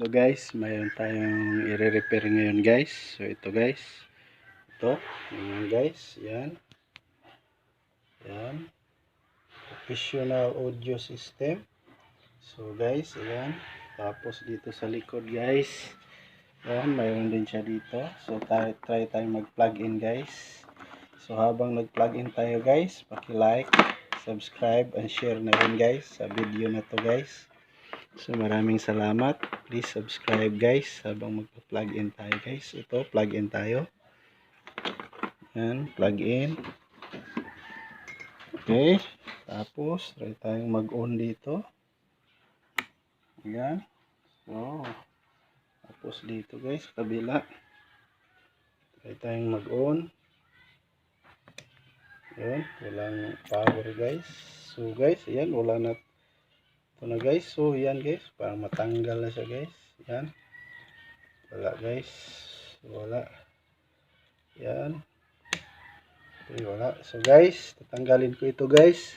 Hello guys, mayroon tayong i-repair ngayon guys. So ito guys. Ito, yan guys, yan. Yan. Professional audio system. So guys, ayan. Tapos dito sa likod guys. Yan, mayroon din siya dito. So try, try tayong mag-plug in guys. So habang nag-plug in tayo guys, paki-like, subscribe, and share na rin guys sa video na to guys. So maraming salamat. Please subscribe guys habang magpa-plug in tayo guys. Ito, plug in tayo. Yan, plug in. Okay. Tapos, try tayong mag-on dito. Ayan. So, tapos dito guys, kabila. Try tayong mag-on. Ayan, walang power guys. So guys, ayan, wala na ito na guys. So, yan guys. Parang matanggal na siya guys. Yan. Wala guys. Wala. Yan. Okay, wala. So guys, tatanggalin ko ito guys.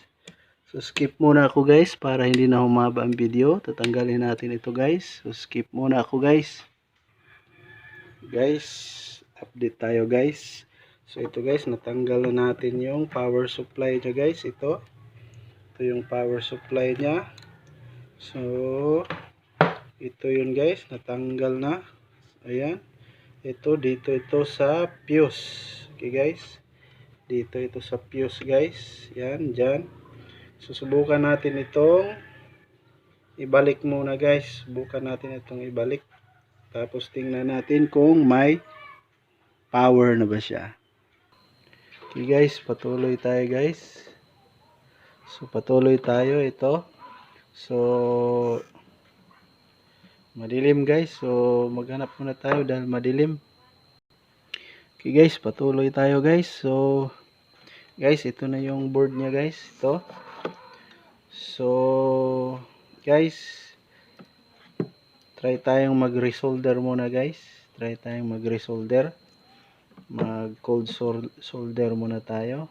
So skip muna ako guys para hindi na humaba ang video. Tatanggalin natin ito guys. So skip muna ako guys. Guys, update tayo guys. So ito guys, natanggal na natin yung power supply niya guys. Ito. Ito yung power supply niya. So, ito yun guys, natanggal na. Ayan. Ito, dito ito sa fuse. Okay guys. Dito ito sa fuse guys. Yan, dyan. Susubukan natin itong ibalik muna guys. Subukan natin itong ibalik. Tapos tingnan natin kung may power na ba siya. Okay guys, patuloy tayo guys. So, patuloy tayo ito. So, madilim guys. So, maghanap muna tayo dahil madilim. Okay guys, patuloy tayo guys. So, guys, ito na yung board niya guys. Ito. So, guys, try tayong mag-resolder muna guys. Try tayong mag-resolder. Mag-cold solder muna tayo.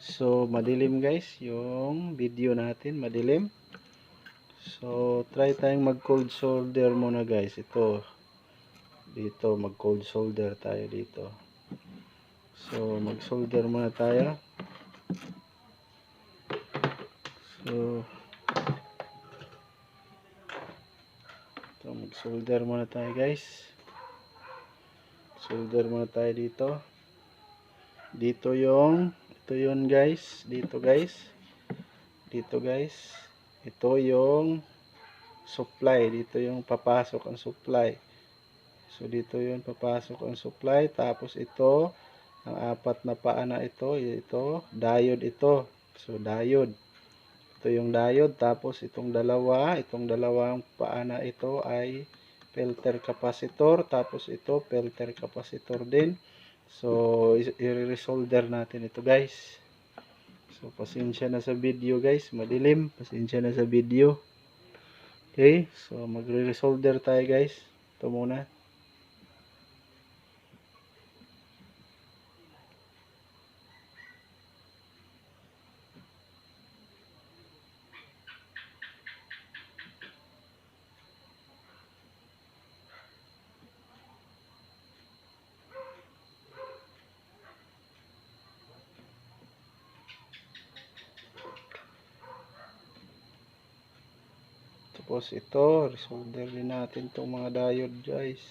So, madilim guys, yung video natin, madilim. So, try tayong mag-cold solder muna guys. Ito, dito, mag-cold solder tayo dito. So, mag-solder muna tayo. So, ito, mag-solder muna tayo guys. Solder muna tayo dito. Dito yung, ito yun guys. Dito guys. Dito guys. Ito yung supply. Dito yung papasok ang supply. So, dito yung papasok ang supply. Tapos, ito, ang apat na paa na ito, ito, diode ito. So, diode. Ito yung diode. Tapos, itong dalawa, itong dalawang paa na ito ay filter capacitor. Tapos, ito, filter capacitor din. So, i-resolder natin ito guys. So, pasensya na sa video guys. Madilim. Pasensya na sa video. Okay. So, magre-resolder tayo guys. Ito muna. Tapos ito, resolder din natin itong mga diode guys.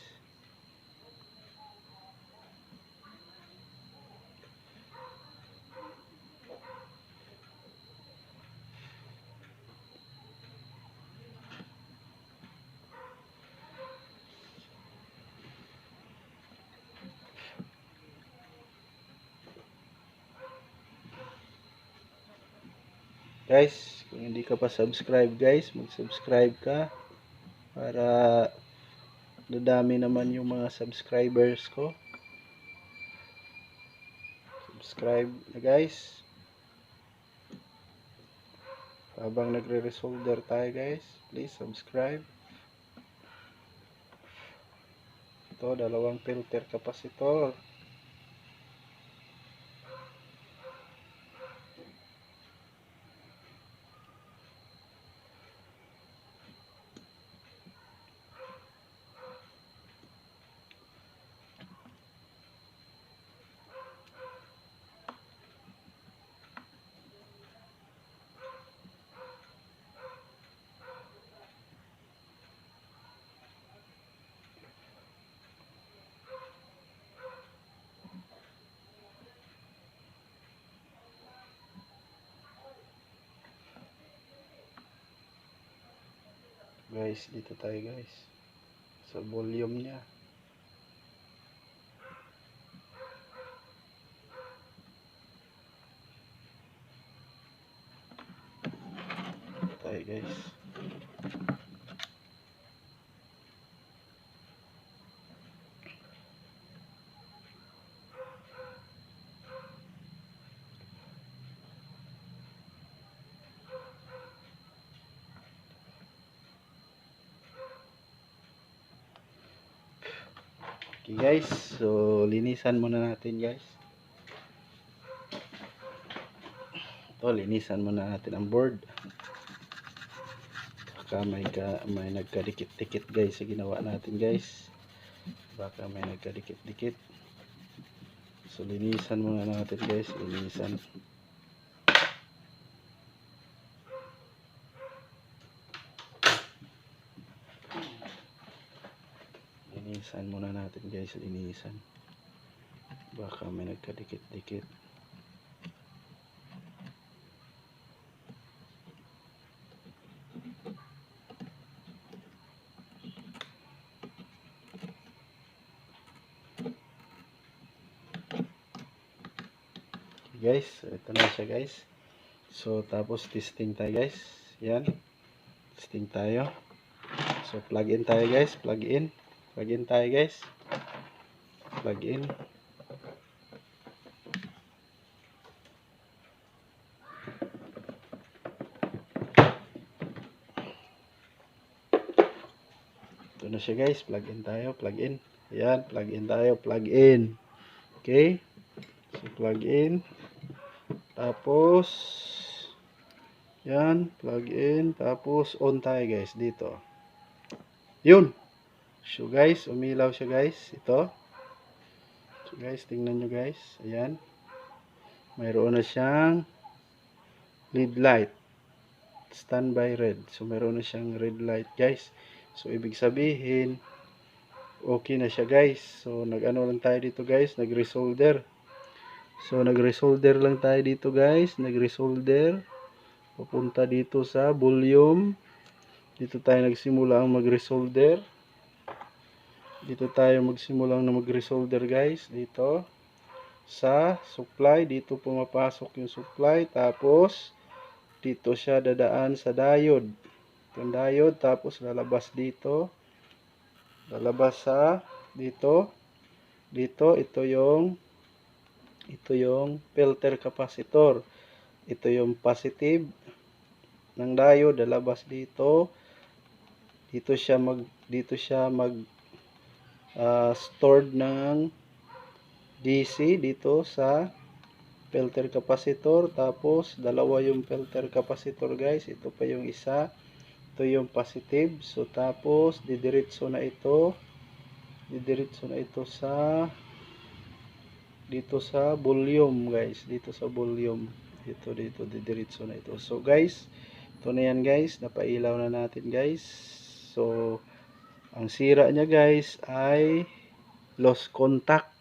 Guys, kung hindi ka pa subscribe guys, mag-subscribe ka para dadami naman yung mga subscribers ko. Subscribe na guys. Habang nagre-resolder tayo guys, please subscribe. Ito, dalawang filter capacitor. Guys, dito tayo guys. Sa volume niya. Okay guys, so linisan muna natin guys. Ito, linisan muna natin ang board. Baka may, ka, may nagkadikit-dikit guys sa ginawa natin guys. Baka may nagkadikit-dikit. So linisan muna natin guys, linisan. Linisan muna natin guys, linisan. Baka may nagkadikit-dikit. guys, ito na siya guys. So tapos testing tayo guys. Yan. Testing tayo. So plug in tayo guys, plug in. Plug in tayo guys. Plug in. Ito na siya guys, plug in tayo, plug in. Ayan, plug in tayo, plug in. Okay? So plug in. Tapos yan, plug in, tapos on tayo guys dito. Yun. So guys, umilaw siya guys, ito. So guys, tingnan nyo guys. Ayan. Mayroon na siyang lead light. Standby red. So mayroon na siyang red light guys. So ibig sabihin, okay na siya guys. So nag-ano lang tayo dito guys, nag-resolder. So nag-resolder lang tayo dito guys, nag-resolder. Papunta dito sa volume. Dito tayo nagsimula ang mag-resolder. Dito tayo magsimula na mag-resolder guys, dito sa supply, dito pumapasok yung supply tapos dito siya dadaan sa diode. Yung diode tapos lalabas dito. Lalabas sa dito. Dito ito yung ito yung filter capacitor. Ito yung positive ng diode lalabas dito. Dito siya mag dito siya mag uh, stored ng DC dito sa filter capacitor. Tapos dalawa yung filter capacitor guys. Ito pa yung isa. Ito yung positive. So tapos didiretso na ito. Didiretso na ito sa dito sa volume guys. Dito sa volume. Dito dito didiretso na ito. So guys ito na yan guys. Napailaw na natin guys. So ang sira niya guys ay lost contact.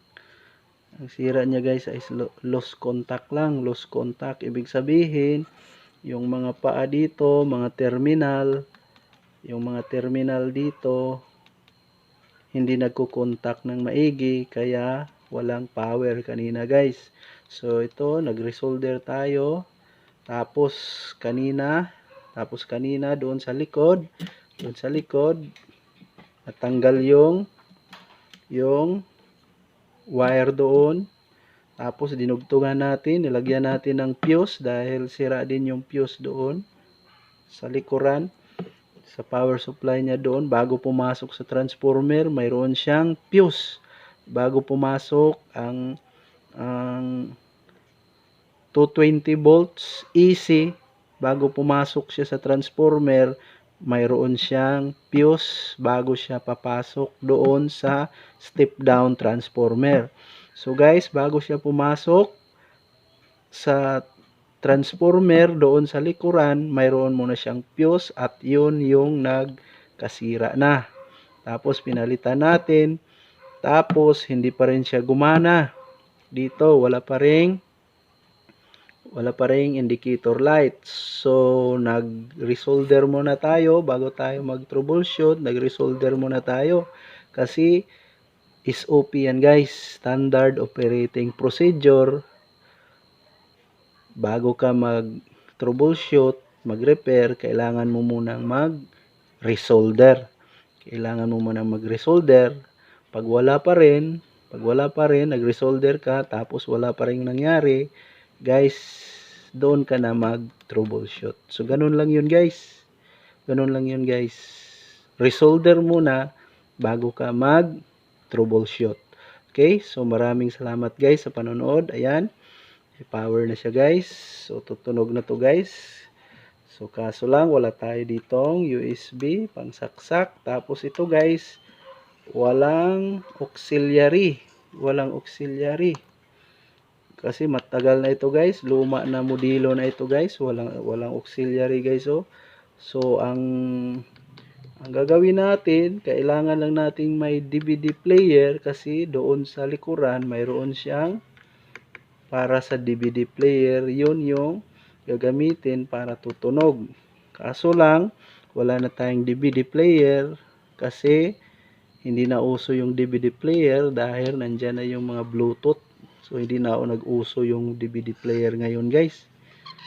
Ang sira niya guys ay lost contact lang lost contact. Ibig sabihin yung mga paa dito mga terminal yung mga terminal dito hindi nagko-contact ng maigi kaya walang power kanina guys. So ito nag-resolder tayo. Tapos kanina tapos kanina doon sa likod doon sa likod natanggal yung yung wire doon. Tapos dinugtungan natin, nilagyan natin ng fuse dahil sira din yung fuse doon sa likuran sa power supply niya doon. Bago pumasok sa transformer mayroon siyang fuse. Bago pumasok ang ang 220 volts AC bago pumasok siya sa transformer mayroon siyang fuse bago siya papasok doon sa step down transformer. So guys, bago siya pumasok sa transformer doon sa likuran, mayroon muna siyang fuse at yun yung nagkasira na. Tapos pinalitan natin, tapos hindi pa rin siya gumana. Dito wala pa ring wala pa ring indicator light. So, nag-resolder muna tayo bago tayo mag-troubleshoot. Nag-resolder muna tayo kasi SOP yan guys, Standard Operating Procedure. Bago ka mag-troubleshoot, mag-repair, kailangan mo munang mag-resolder. Kailangan mo munang mag-resolder. Pag wala pa rin, pag wala pa rin, nag-resolder ka, tapos wala pa rin nangyari, guys, doon ka na mag-troubleshoot. So, ganun lang yun, guys. Ganun lang yun, guys. Resolder muna bago ka mag-troubleshoot. Okay? So, maraming salamat, guys, sa panonood. Ayan. Power na siya, guys. So, tutunog na to, guys. So, kaso lang, wala tayo ditong USB, pangsaksak. Tapos, ito, guys, walang auxiliary. Walang auxiliary. Kasi matagal na ito guys, luma na modelo na ito guys, walang walang auxiliary guys oh. So ang ang gagawin natin, kailangan lang nating may DVD player kasi doon sa likuran mayroon siyang para sa DVD player, yun yung gagamitin para tutunog. Kaso lang, wala na tayong DVD player kasi hindi na uso yung DVD player dahil nandyan na yung mga Bluetooth. So, hindi na ako nag-uso yung DVD player ngayon, guys.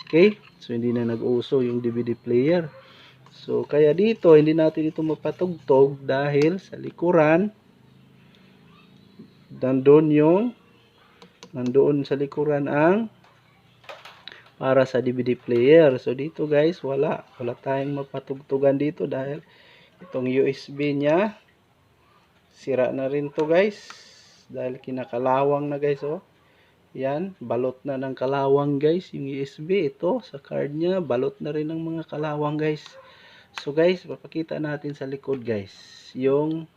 Okay? So, hindi na nag-uso yung DVD player. So, kaya dito, hindi natin ito mapatugtog dahil sa likuran, nandun yung, nandoon sa likuran ang para sa DVD player. So, dito guys, wala. Wala tayong mapatugtugan dito dahil itong USB niya, sira na rin to guys. Dahil kinakalawang na guys, oh. Yan, balot na ng kalawang guys, yung USB ito sa card niya, balot na rin ng mga kalawang guys. So guys, papakita natin sa likod guys, yung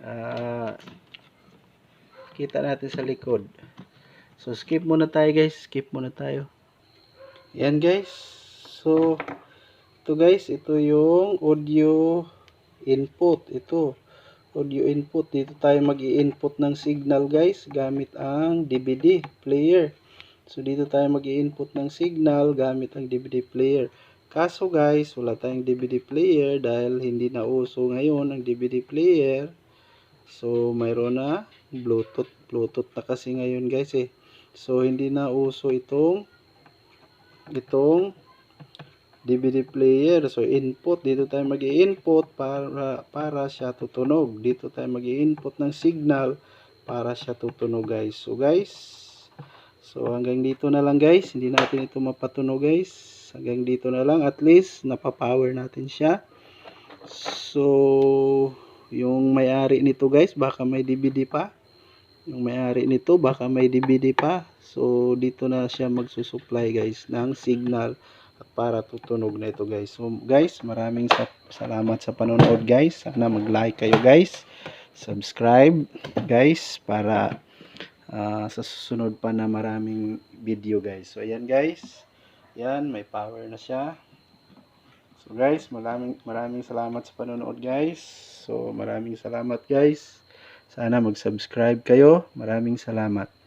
ah, kita natin sa likod. So skip muna tayo guys, skip muna tayo. Yan guys. So ito guys, ito yung audio input. Ito audio input. Dito tayo mag input ng signal guys gamit ang DVD player. So dito tayo mag input ng signal gamit ang DVD player. Kaso guys, wala tayong DVD player dahil hindi na uso ngayon ang DVD player. So mayroon na Bluetooth. Bluetooth na kasi ngayon guys eh. So hindi na uso itong itong DVD player. So input dito tayo mag-i-input para para siya tutunog. Dito tayo mag-i-input ng signal para siya tutunog guys. So guys, so hanggang dito na lang guys. Hindi natin ito mapatunog guys. Hanggang dito na lang at least napapower natin siya. So yung may-ari nito guys, baka may DVD pa. Yung may-ari nito baka may DVD pa. So dito na siya magsusupply guys ng signal at para tutunog na ito guys. So guys, maraming sa salamat sa panonood guys. Sana mag-like kayo guys. Subscribe guys para ah, sa susunod pa na maraming video guys. So ayan guys. Yan, may power na siya. So guys, maraming maraming salamat sa panonood guys. So maraming salamat guys. Sana mag-subscribe kayo. Maraming salamat.